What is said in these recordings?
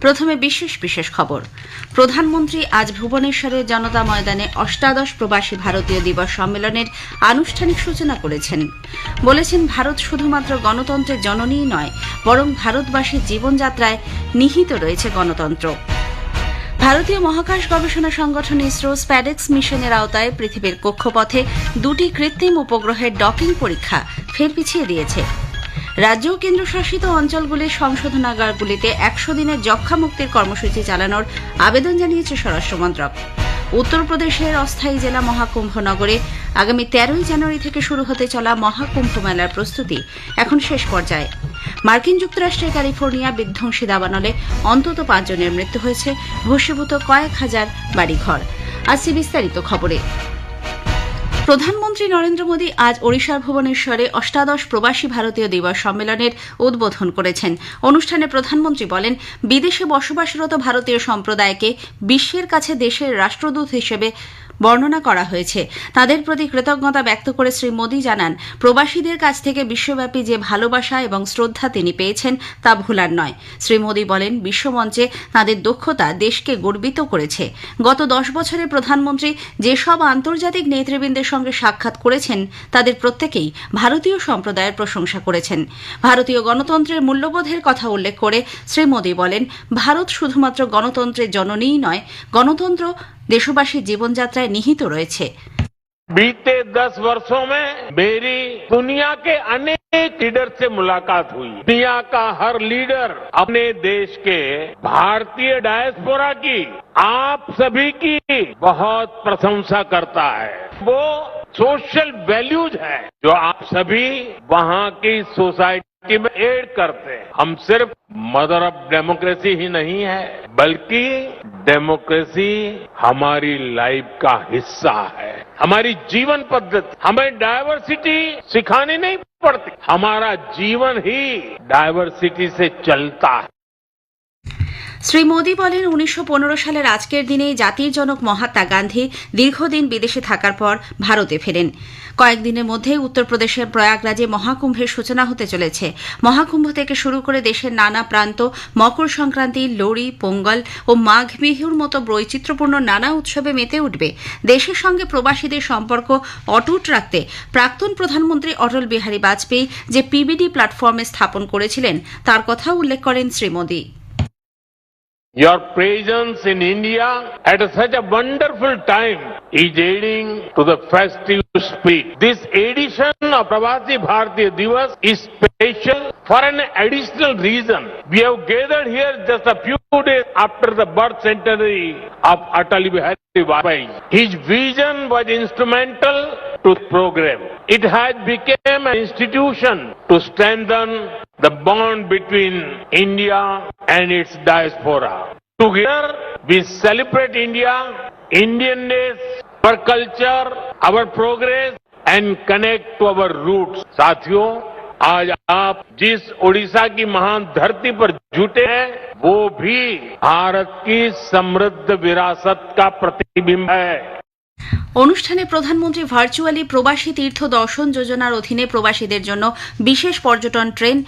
প্রথমে বিশেষ বিশেষ খবর। প্রধানমন্ত্রী আজ ভুবনেশ্বরের জনতা ময়দানে অষ্টাদশ প্রবাসী ভারতীয় দিবস সম্মেলনের আনুষ্ঠানিক সূচনা করেছেন। বলেছেন, ভারত শুধুমাত্র গণতন্ত্রের জননীই নয়, বরং ভারতবাসীর জীবনযাত্রায় নিহিত রয়েছে গণতন্ত্র। ভারতীয় মহাকাশ গবেষণা সংগঠন ইসরো স্প্যাডেক্স মিশনের আওতায় পৃথিবীর কক্ষপথে দুটি কৃত্রিম উপগ্রহের ডকিং পরীক্ষা ফের পিছিয়ে দিয়েছে। রাজ্য ও কেন্দ্রশাসিত অঞ্চলগুলির সংশোধনাগারগুলিতে একশো দিনের যক্ষা মুক্তির কর্মসূচি চালানোর আবেদন জানিয়েছে স্বরাষ্ট্র মন্ত্রক। উত্তরপ্রদেশের অস্থায়ী জেলা মহাকুম্ভ নগরে আগামী তেরোই জানুয়ারি থেকে শুরু হতে চলা মহাকুম্ভ মেলার প্রস্তুতি এখন শেষ পর্যায়ে। মার্কিন যুক্তরাষ্ট্রের ক্যালিফোর্নিয়া বিধ্বংসী দাবানলে অন্তত পাঁচজনের মৃত্যু হয়েছে, ভস্মীভূত কয়েক হাজার বাড়িঘর। আসছে বিস্তারিত খবরে। প্রধানমন্ত্রী নরেন্দ্র মোদী আজ ওড়িশার ভুবনেশ্বরে অষ্টাদশ প্রবাসী ভারতীয় দিবস সম্মেলনের উদ্বোধন করেছেন। অনুষ্ঠানে প্রধানমন্ত্রী বলেন, বিদেশে বসবাসরত ভারতীয় সম্প্রদায়কে বিশ্বের কাছে দেশের রাষ্ট্রদূত হিসেবে বর্ণনা করা হয়েছে। তাদের প্রতি কৃতজ্ঞতা ব্যক্ত করে শ্রী মোদী জানান, প্রবাসীদের কাছ থেকে বিশ্বব্যাপী যে ভালোবাসা এবং শ্রদ্ধা তিনি পেয়েছেন তা ভুলার নয়। শ্রী মোদী বলেন, বিশ্বমঞ্চে তাদের দক্ষতা দেশকে গর্বিত করেছে। গত দশ বছরে প্রধানমন্ত্রী যেসব আন্তর্জাতিক নেতৃবৃন্দের সঙ্গে সাক্ষাৎ করেছেন তাদের প্রত্যেকেই ভারতীয় সম্প্রদায়ের প্রশংসা করেছেন ভারতীয় গণতন্ত্রের মূল্যবোধের কথা উল্লেখ করে শ্রী মোদী বলেন ভারত শুধুমাত্র গণতন্ত্রের জননীই নয় গণতন্ত্র দেশবাসীর জীবনযাত্রায় নিহিত রয়েছে बीते दस वर्षों में मेरी दुनिया के अनेक लीडर से मुलाकात हुई दुनिया का हर लीडर अपने देश के भारतीय डायस्पोरा की आप सभी की बहुत प्रशंसा करता है वो सोशल वैल्यूज़ है, जो आप सभी वहाँ की सोसाइटी में एड करते हैं। हम सिर्फ़ मदर ऑफ़ डेमोक्रेसी ही नहीं है, बल्कि डेमोक्रेसी हमारी लाइफ का हिस्सा है। हमारी जीवन पद्धति, हमें डायवर्सिटी सिखानी नहीं पड़ती। हमारा जीवन ही डायवर्सिटी से चलता है। শ্রী মোদী বলেন, উনিশশো পনেরো সালের আজকের দিনেই জাতির জনক মহাত্মা গান্ধী দীর্ঘদিন বিদেশে থাকার পর ভারতে ফেরেন। কয়েকদিনের মধ্যে উত্তরপ্রদেশের প্রয়াগরাজে মহাকুম্ভের সূচনা হতে চলেছে। মহাকুম্ভ থেকে শুরু করে দেশের নানা প্রান্ত, মকর সংক্রান্তি লোড়ি পোঙ্গল ও মাঘ বিহুর মতো বৈচিত্র্যপূর্ণ নানা উৎসবে মেতে উঠবে। দেশের সঙ্গে প্রবাসীদের সম্পর্ক অটুট রাখতে প্রাক্তন প্রধানমন্ত্রী অটল বিহারী বাজপেয়ী যে পিবিডি প্ল্যাটফর্মে স্থাপন করেছিলেন, তার কথা উল্লেখ করেন Shri Modi. Your presence in India at such a wonderful time is aiding to the festive spirit. This edition of Pravasi Bharatiya Divas is special for an additional reason. We have gathered here just a few days after the birth centenary of Atal Bihari Vajpayee. His vision was instrumental to program. It has become an institution to strengthen the bond between India and its diaspora. Together, we celebrate India, Indianness, our culture, our progress, and connect to our roots. साथियों आज आप जिस ओडिशा की महान धरती पर जुटे हैं वो भी भारत की समृद्ध विरासत का प्रतिबिंब है অনুষ্ঠানে প্রধানমন্ত্রী ভার্চুয়ালি প্রবাসী তীর্থ দর্শন যোজনার অধীনে প্রবাসীদের জন্য বিশেষ পর্যটন ট্রেন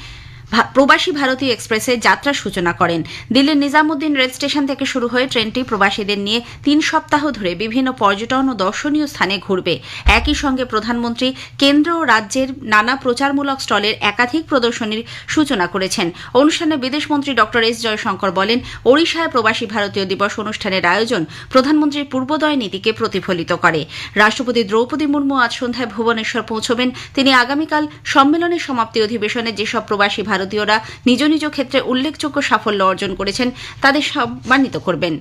প্রবাসী ভারতী এক্সপ্রেসের যাত্রার সূচনা করেন। দিল্লির নিজামুদ্দিন রেল স্টেশন থেকে শুরু হয়ে ট্রেনটি প্রবাসীদের নিয়ে তিন সপ্তাহ ধরে বিভিন্ন পর্যটন ও দর্শনীয় স্থানে ঘুরবে। একই সঙ্গে প্রধানমন্ত্রী কেন্দ্র ও রাজ্যের নানা প্রচারমূলক স্টলের একাধিক প্রদর্শনীর সূচনা করেছেন। অনুষ্ঠানে বিদেশমন্ত্রী ড এস জয়শঙ্কর বলেন, ওড়িশায় প্রবাসী ভারতীয় দিবস অনুষ্ঠানের আয়োজন প্রধানমন্ত্রীর পূর্বোদয় নীতিকে প্রতিফলিত করে। রাষ্ট্রপতি দ্রৌপদী মুর্মু আজ সন্ধ্যায় ভুবনেশ্বর পৌঁছবেন। তিনি আগামীকাল সম্মেলনের সমাপ্তি অধিবেশনে যেসব প্রবাসী ভারতীয়রা নিজ নিজ ক্ষেত্রে উল্লেখযোগ্য সাফল্য অর্জন করেছেন, তাদের সম্মানিত করবেন।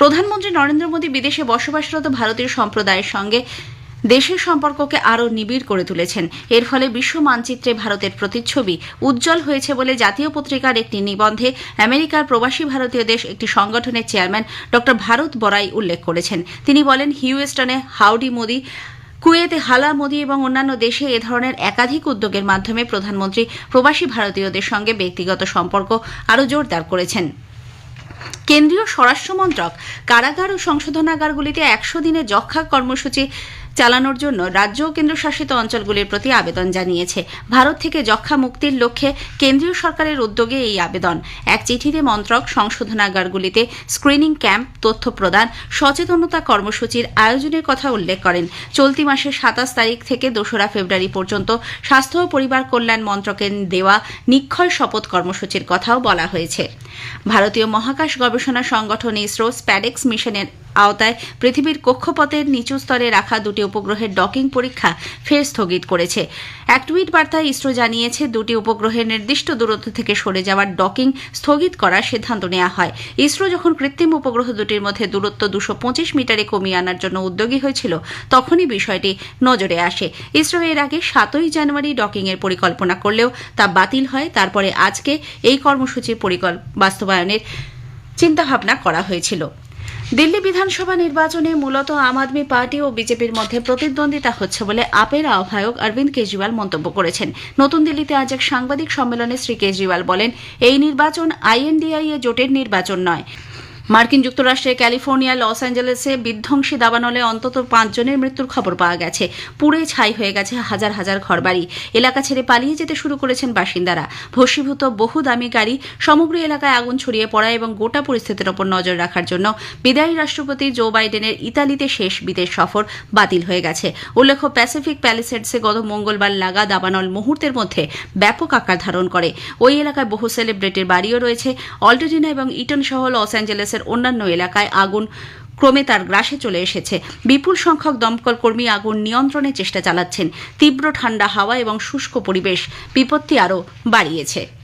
প্রধানমন্ত্রী নরেন্দ্র মোদী বিদেশে বসবাসরত ভারতীয় সম্প্রদায়ের সঙ্গে দেশের সম্পর্ককে আরও নিবিড় করে তুলেছেন। এর ফলে বিশ্ব মানচিত্রে ভারতের প্রতিচ্ছবি উজ্জ্বল হয়েছে বলে জাতীয় পত্রিকার একটি নিবন্ধে আমেরিকার প্রবাসী ভারতীয় দেশ একটি সংগঠনের চেয়ারম্যান ড ভারত বরাই উল্লেখ করেছেন। তিনি বলেন, হিউস্টনে হাউডি মোদি কুয়েতে হালা মোদি এবং অন্যান্য দেশে এ ধরনের একাধিক উদ্যোগের মাধ্যমে প্রধানমন্ত্রী প্রবাসী ভারতীয়দের সঙ্গে ব্যক্তিগত সম্পর্ক আরও জোরদার করেছেন। কেন্দ্রীয় স্বরাষ্ট্রমন্ত্রক কারাগার ও সংশোধনাগারগুলিতে একশো দিনের যক্ষা কর্মসূচি চালানোর জন্য রাজ্য ও কেন্দ্রশাসিত অঞ্চলগুলির প্রতি আবেদন জানিয়েছে। ভারত থেকে যক্ষা মুক্তির লক্ষ্যে কেন্দ্রীয় সরকারের উদ্যোগে এই আবেদন। এক চিঠিতে মন্ত্রক, সংশোধনাগারগুলিতে স্ক্রিনিং ক্যাম্প, তথ্য প্রদান, সচেতনতা কর্মসূচির আয়োজনের কথা উল্লেখ করেন। চলতি মাসের সাতাশ তারিখ থেকে দোসরা ফেব্রুয়ারি পর্যন্ত স্বাস্থ্য ও পরিবার কল্যাণ মন্ত্রকের দেওয়া নিক্ষয় শপথ কর্মসূচির কথাও বলা হয়েছে। ভারতীয় মহাকাশ গবেষণা সংগঠন ইসরো, স্প্যাডেক্স মিশনের আওতায় পৃথিবীর কক্ষপথের নিচু স্তরে রাখা দুটি উপগ্রহের ডকিং পরীক্ষা ফের স্থগিত করেছে। এক টুইট বার্তায় ইসরো জানিয়েছে, দুটি উপগ্রহের নির্দিষ্ট দূরত্ব থেকে সরে যাওয়ার ডকিং স্থগিত করার সিদ্ধান্ত নেওয়া হয়। ইসরো যখন কৃত্রিম উপগ্রহ দুটির মধ্যে দূরত্ব দুশো পঁচিশ মিটারে কমিয়ে আনার জন্য উদ্যোগী হয়েছিল, তখনই বিষয়টি নজরে আসে। ইসরো এর আগে সাতই জানুয়ারি ডকিং এর পরিকল্পনা করলেও তা বাতিল হয়। তারপরে আজকে এই কর্মসূচির বাস্তবায়নের চিন্তাভাবনা করা হয়েছিল। দিল্লি বিধানসভা নির্বাচনে মূলত আম আদমি পার্টি ও বিজেপির মধ্যে প্রতিদ্বন্দ্বিতা হচ্ছে বলে আপের আহ্বায়ক অরবিন্দ কেজরিওয়াল মন্তব্য করেছেন। নতুন দিল্লিতে আজ এক সাংবাদিক সম্মেলনে শ্রী কেজরিওয়াল বলেন, এই নির্বাচন আইএনডিআই এ জোটের নির্বাচন নয়। মার্কিন যুক্তরাষ্ট্রের ক্যালিফোর্নিয়া লস অ্যাঞ্জেলেসে বিধ্বংসী দাবানলে অন্তত পাঁচজনের মৃত্যুর খবর পাওয়া গেছে। পুড়ে ছাই হয়ে গেছে হাজার হাজার ঘরবাড়ি। এলাকা ছেড়ে পালিয়ে যেতে শুরু করেছেন বাসিন্দারা। ভস্মীভূত বহু দামি গাড়ি সমগ্র এলাকায় আগুন ছড়িয়ে পড়া এবং গোটা পরিস্থিতির ওপর নজর রাখার জন্য বিদায়ী রাষ্ট্রপতি জো বাইডেনের ইতালিতে শেষ বিদেশ সফর বাতিল হয়ে গেছে। উল্লেখ্য, প্যাসিফিক প্যালিসেডসে গত মঙ্গলবার লাগা দাবানল মুহূর্তের মধ্যে ব্যাপক আকার ধারণ করে। ওই এলাকায় বহু সেলিব্রিটির বাড়িও রয়েছে। অল্টেডিনা এবং ইটন সহ লস অ্যাঞ্জেলেসের অন্যান্য এলাকায় আগুন ক্রমে তার গ্রাসে চলে এসেছে। বিপুল সংখ্যক দমকল কর্মী আগুন নিয়ন্ত্রণের চেষ্টা চালাচ্ছেন। তীব্র ঠান্ডা হাওয়া এবং শুষ্ক পরিবেশ বিপত্তি আরও বাড়িয়েছে।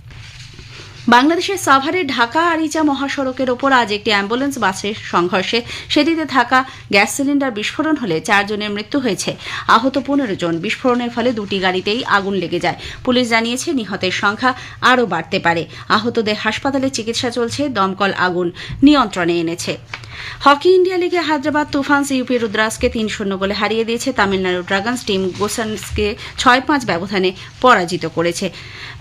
বাংলাদেশের সাভারে ঢাকা আরিচা মহাসড়কের ওপর আজ একটি অ্যাম্বুলেন্স বাসের সংঘর্ষে সেটিতে থাকা গ্যাস সিলিন্ডার বিস্ফোরণ হলে চারজনের মৃত্যু হয়েছে। আহত পনেরো জন। বিস্ফোরণের ফলে দুটি গাড়িতেই আগুন লেগে যায়। পুলিশ জানিয়েছে, নিহতের সংখ্যা আরও বাড়তে পারে। আহতদের হাসপাতালে চিকিৎসা চলছে, দমকল আগুন নিয়ন্ত্রণে এনেছে। হকি ইন্ডিয়া লিগে হায়দ্রাবাদ তুফান্স ইউপি রুদ্রাসকে তিন শূন্য গোলে হারিয়ে দিয়েছে তামিলনাড়ু ড্রাগনস। টিম গোসানসকে ছয় পাঁচ ব্যবধানে পরাজিত করেছে।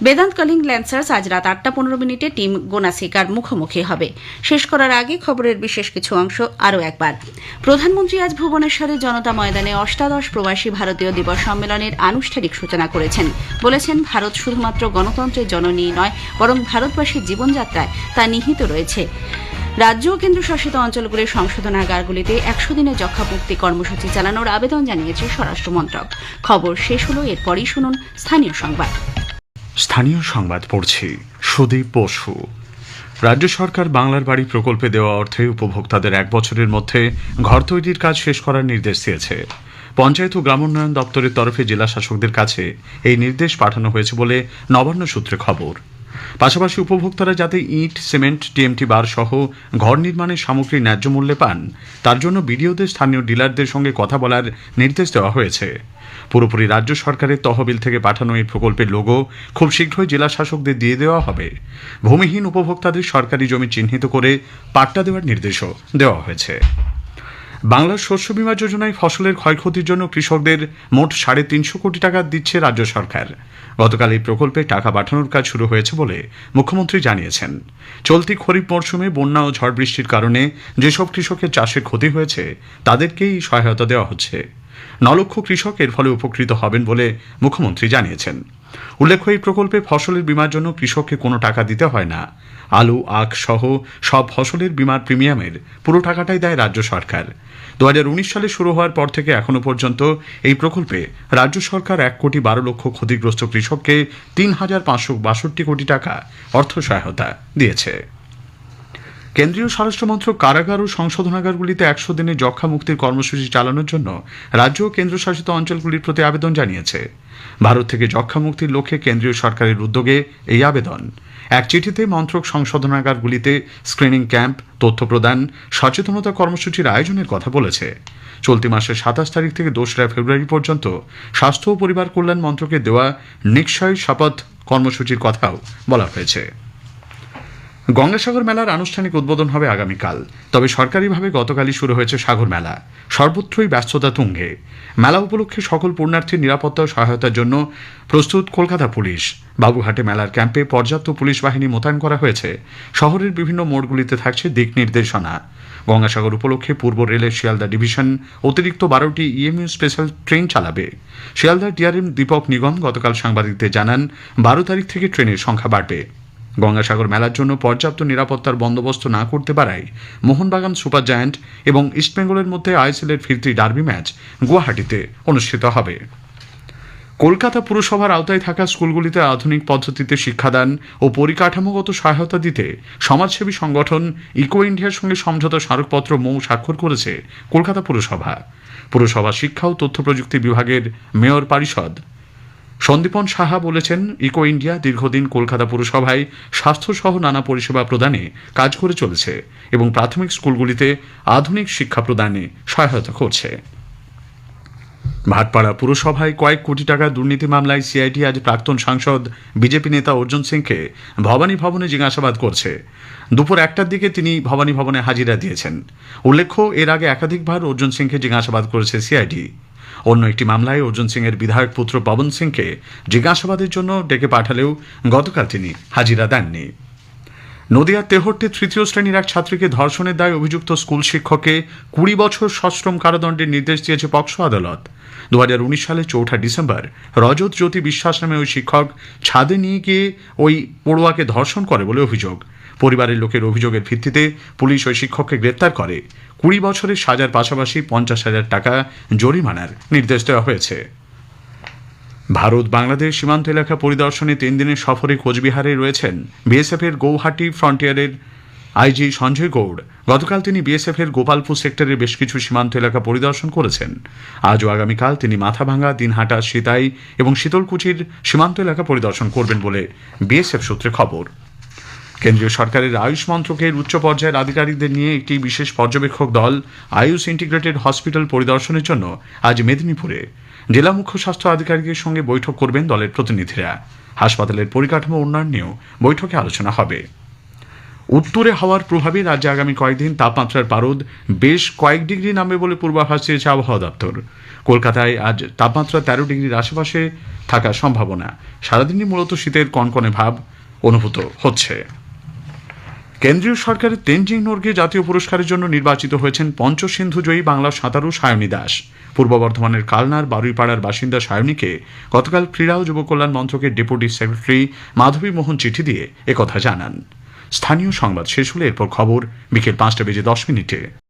বেদান্ত কলিং ল্যান্সার্স আজ রাত আটটা পনেরো মিনিটে টিম গোনাসিকার মুখোমুখি হবে। শেষ করার আগে খবরের বিশেষ কিছু অংশ আরও একবার। প্রধানমন্ত্রী আজ ভুবনেশ্বরের জনতা ময়দানে অষ্টাদশ প্রবাসী ভারতীয় দিবস সম্মেলনের আনুষ্ঠানিক সূচনা করেছেন। বলেছেন, ভারত শুধুমাত্র গণতন্ত্রের জননী নয়, বরং ভারতবাসীর জীবনযাত্রায় তা নিহিত রয়েছে। রাজ্য ও কেন্দ্রশাসিত অঞ্চলগুলির সংশোধনাগারগুলিতে একশো দিনের যক্ষা মুক্তি কর্মসূচি চালানোর আবেদন জানিয়েছে স্বরাষ্ট্র মন্ত্রক। খবর শেষ হল, এরপরই শুনুন স্থানীয় সংবাদ। স্থানীয় সংবাদ পড়ছি সুদীপ বসু। রাজ্য সরকার বাংলার বাড়ি প্রকল্পে দেওয়া অর্থে উপভোক্তাদের এক বছরের মধ্যে ঘর তৈরির কাজ শেষ করার নির্দেশ দিয়েছে। পঞ্চায়েত ও গ্রামোন্নয়ন দপ্তরের তরফে জেলা শাসকদের কাছে এই নির্দেশ পাঠানো হয়েছে বলে নবান্ন সূত্রে খবর। পাশাপাশি উপভোক্তারা যাতে ইট, সিমেন্ট, টিএমটি বার সহ ঘর নির্মাণের সামগ্রী ন্যায্য মূল্যে পান, তার জন্য বিডিওদের স্থানীয় ডিলারদের সঙ্গে কথা বলার নির্দেশ দেওয়া হয়েছে। পুরোপুরি রাজ্য সরকারের তহবিল থেকে পাঠানো এই প্রকল্পের লোগো খুব শীঘ্রই জেলা শাসকদের দিয়ে দেওয়া হবে। ভূমিহীন উপভোক্তাদের সরকারি জমি চিহ্নিত করে পাট্টা দেওয়ার নির্দেশও দেওয়া হয়েছে। বাংলার শস্য বীমা যোজনায় ফসলের ক্ষয়ক্ষতির জন্য কৃষকদের মোট সাড়ে তিনশো কোটি টাকা দিচ্ছে রাজ্য সরকার। গতকাল এই প্রকল্পে টাকা পাঠানোর কাজ শুরু হয়েছে বলে মুখ্যমন্ত্রী জানিয়েছেন। চলতি খরিফ মরশুমে বন্যা ও ঝড় বৃষ্টির কারণে যেসব কৃষকের চাষের ক্ষতি হয়েছে, তাদেরকেই সহায়তা দেওয়া হচ্ছে। নলক্ষ কৃষক এর ফলে উপকৃত হবেন বলে মুখ্যমন্ত্রী জানিয়েছেন। উল্লেখ্য, এই প্রকল্পে ফসলের বীমার জন্য কৃষককে কোনো টাকা দিতে হয় না। আলু, আখ সহ সব ফসলের বীমার প্রিমিয়ামের পুরো টাকাটাই দেয় রাজ্য সরকার। দু হাজার উনিশ সালে শুরু হওয়ার পর থেকে এখনও পর্যন্ত এই প্রকল্পে রাজ্য সরকার এক কোটি বারো লক্ষ ক্ষতিগ্রস্ত কৃষককে তিন হাজার পাঁচশো বাষট্টি কোটি টাকা অর্থ সহায়তা দিয়েছে। কেন্দ্রীয় স্বরাষ্ট্রমন্ত্রক কারাগার ও সংশোধনাগারগুলিতে একশো দিনের যক্ষা মুক্তির কর্মসূচি চালানোর জন্য রাজ্য ও কেন্দ্রশাসিত অঞ্চলগুলির প্রতি আবেদন জানিয়েছে। ভারত থেকে যক্ষা মুক্তির লক্ষ্যে কেন্দ্রীয় সরকারের উদ্যোগে এই আবেদন। এক চিঠিতে মন্ত্রক সংশোধনাগারগুলিতে স্ক্রিনিং ক্যাম্প, তথ্য প্রদান, সচেতনতা কর্মসূচির আয়োজনের কথা বলেছে। চলতি মাসের সাতাশ তারিখ থেকে দোসরা ফেব্রুয়ারি পর্যন্ত স্বাস্থ্য ও পরিবার কল্যাণ মন্ত্রকের দেওয়া নিশ্চয় শপথ কর্মসূচির কথাও বলা হয়েছে। গঙ্গাসাগর মেলার আনুষ্ঠানিক উদ্বোধন হবে আগামীকাল। তবে সরকারিভাবে গতকালই শুরু হয়েছে সাগর মেলা। সর্বত্রই ব্যস্ততা তুঙ্গে। মেলা উপলক্ষে সকল পূর্ণার্থীর নিরাপত্তা ও সহায়তার জন্য প্রস্তুত কলকাতা পুলিশ। বাবুঘাটে মেলার ক্যাম্পে পর্যাপ্ত পুলিশ বাহিনী মোতায়েন করা হয়েছে। শহরের বিভিন্ন মোড়গুলিতে থাকছে দিক নির্দেশনা। গঙ্গাসাগর উপলক্ষে পূর্ব রেলের শিয়ালদা ডিভিশন অতিরিক্ত বারোটি ইএমইউ স্পেশাল ট্রেন চালাবে। শিয়ালদা ডিআরএম দীপক নিগম গতকাল সাংবাদিকদের জানান, বারো তারিখ থেকে ট্রেনের সংখ্যা বাড়বে। গঙ্গাসাগর মেলার জন্য পর্যাপ্ত নিরাপত্তার বন্দোবস্ত না করতে পারায় মোহনবাগান সুপার জায়ান্ট এবং ইস্টবেঙ্গলের মধ্যে আইএসএলের ফিরতি ডার্বি ম্যাচ গুয়াহাটিতে অনুষ্ঠিত হবে। কলকাতা পুরসভার আওতায় থাকা স্কুলগুলিতে আধুনিক পদ্ধতিতে শিক্ষাদান ও পরিকাঠামোগত সহায়তা দিতে সমাজসেবী সংগঠন ইকো ইন্ডিয়ার সঙ্গে সমঝোতা স্মারকপত্র মৌ স্বাক্ষর করেছে কলকাতা পুরসভা। পুরসভা শিক্ষা ও তথ্য প্রযুক্তি বিভাগের মেয়র পরিষদ সন্দীপন সাহা বলেছেন, ইকো ইন্ডিয়া দীর্ঘদিন কলকাতা পুরসভায় স্বাস্থ্যসহ নানা পরিষেবা প্রদানে কাজ করে চলেছে এবং প্রাথমিক স্কুলগুলিতে আধুনিক শিক্ষা প্রদানে সহায়তা করছে। ভাটপাড়া পুরসভায় কয়েক কোটি টাকা দুর্নীতি মামলায় সিআইটি আজ প্রাক্তন সাংসদ, বিজেপি নেতা অর্জুন সিংকে ভবানী ভবনে জিজ্ঞাসাবাদ করছে। দুপুর একটার দিকে তিনি ভবানী ভবনে হাজিরা দিয়েছেন। উল্লেখ্য, এর আগে একাধিকবার অর্জুন সিংকে জিজ্ঞাসাবাদ করেছে সিআইডি। অন্য একটি মামলায় অর্জুন সিংয়ের বিধায়ক পুত্র পবন সিংকে জিজ্ঞাসাবাদের জন্য ডেকে পাঠালেও গতকাল তিনি হাজিরা দেননি। নদিয়ার তেহট্টে তৃতীয় শ্রেণির এক ছাত্রীকে ধর্ষণের দায়ে অভিযুক্ত স্কুল শিক্ষককে কুড়ি বছর সশ্রম কারাদণ্ডের নির্দেশ দিয়েছে পক্সো আদালত। দু হাজার উনিশ সালে চৌঠা ডিসেম্বর রজত জ্যোতি বিশ্বাস নামে ওই শিক্ষক ছাদে নিয়ে গিয়ে ওই পড়ুয়াকে ধর্ষণ করে বলে অভিযোগ। পরিবারের লোকের অভিযোগের ভিত্তিতে পুলিশ ওই শিক্ষককে গ্রেপ্তার করে। কুড়ি বছরের সাজার পাশাপাশি পঞ্চাশ হাজার টাকা জরিমানার নির্দেশ দেওয়া হয়েছে। ভারত বাংলাদেশ সীমান্ত এলাকা পরিদর্শনে তিন দিনের সফরে কোচবিহারে রয়েছেন বিএসএফের গৌহাটি ফ্রন্টিয়ারের আইজি সঞ্জয় গৌড়। গতকাল তিনি বিএসএফের গোপালপুর সেক্টরের বেশ কিছু সীমান্ত এলাকা পরিদর্শন করেছেন। আজ ও আগামীকাল তিনি মাথাভাঙ্গা, দিনহাটা, সিতাই এবং শীতলকুচির সীমান্ত এলাকা পরিদর্শন করবেন বলে বিএসএফ সূত্রে খবর। কেন্দ্রীয় সরকারের আয়ুষ মন্ত্রকের উচ্চ পর্যায়ের আধিকারিকদের নিয়ে একটি বিশেষ পর্যবেক্ষক দল আয়ুষ ইন্টিগ্রেটেড হসপিটাল পরিদর্শনের জন্য আজ মেদিনীপুরে জেলা মুখ্য স্বাস্থ্য আধিকারিকের সঙ্গে বৈঠক করবেন দলের প্রতিনিধিরা। হাসপাতালের পরিকাঠামো উন্নয়ন নিয়েও বৈঠকে আলোচনা হবে। উত্তরে হওয়ার প্রভাবে রাজ্যে আগামী কয়েকদিন তাপমাত্রার পারদ বেশ কয়েক ডিগ্রি নামবে বলে পূর্বাভাস দিয়েছে আবহাওয়া দপ্তর। কলকাতায় আজ তাপমাত্রা তেরো ডিগ্রির আশেপাশে থাকার সম্ভাবনা। সারাদিনই মূলত শীতের কনকনে ভাব অনুভূত হচ্ছে। কেন্দ্রীয় সরকারের তেনজিং নোরগে জাতীয় পুরস্কারের জন্য নির্বাচিত হয়েছেন পঞ্চসিন্ধু জয়ী বাংলা সাঁতারু সায়নী দাস। পূর্ব বর্ধমানের কালনার বারুইপাড়ার বাসিন্দা সায়নীকে গতকাল ক্রীড়া ও যুবকল্যাণ মন্ত্রকের ডেপুটি সেক্রেটারি মাধবী মোহন চিঠি দিয়ে একথা জানান। স্থানীয় সংবাদ শেষ হলে এরপর খবর বিকেল পাঁচটা বেজে দশ মিনিটে।